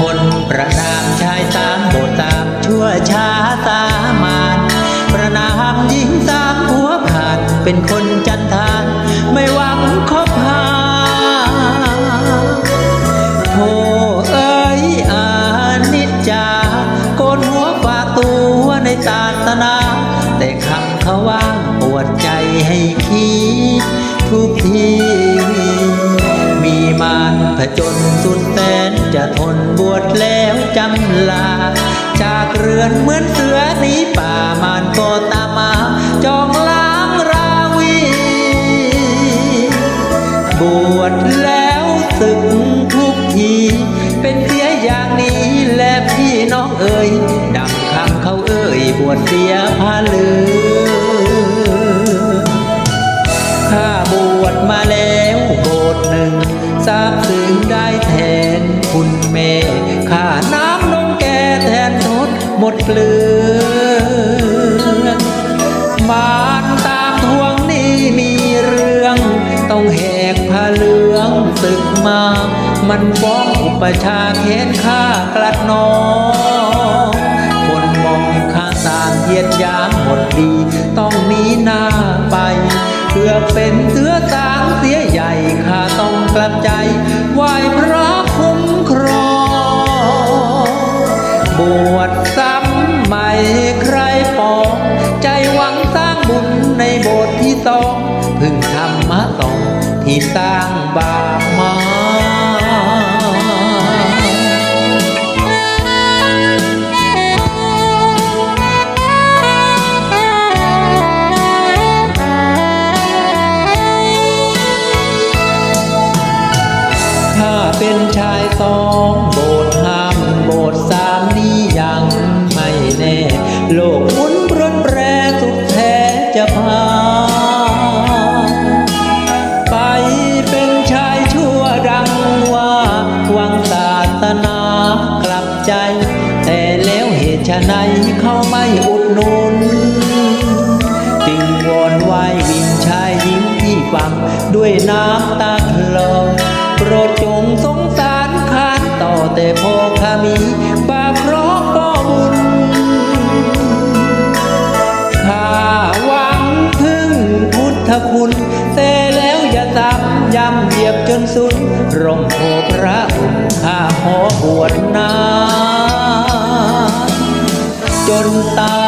คนประนามชายสามโบสามชั่วช้าสามานประนามหญิงสามผัวผ่านเป็นคนจันทานไม่หวังคบหาโธ่เอ้ยอานิจจาโกนหัวฝากตัวในศาสนา แต่คำเขาว่าปวดใจให้คิดทุกที มีมารผจญสุดแสน จะทนบวชแล้วจำลา จากเรือนเหมือนเสือหนีป่ามารก็ตามมาจองล้างราวี บวชแล้วศึกทุกที เป็นเสียอย่างนี้และพี่น้องเอ่ยดังคำเขาเอ่ยบวชเสียพาเลือ หมดเกลือมารตามทวงนี้มีเรื่อง ต้องแหกผ้าเหลืองศึกมา มันฟ้องอุปชาเค้นฆ่ากลัดน้องคนมองข้างต่างเยียดยามหมดดี ต้องหนีหน้าไปเพื่อเป็นเสือสา สองพึ่งธรรมะสองที่สร้างบาปมาถ้าเป็นชายสองโบสถ์ห้ามโบสถ์สามนี้ยังไม่แน่ โลก แล้วเหนเขาไม่อุดหนุนจึงวอนไหววิงชายหญิงที่ฟังด้วยน้ำตาคลอโปรดจงสงสารคานต่อแต่พอข้ามีบาปเพราะก็บุญข้าหวังพึ่งพุทธคุณแต่แล้วอย่าซ้ำย้ำเหยียบจนสุดร่มโพพระอุ่นข้าขอบวชนา รุตา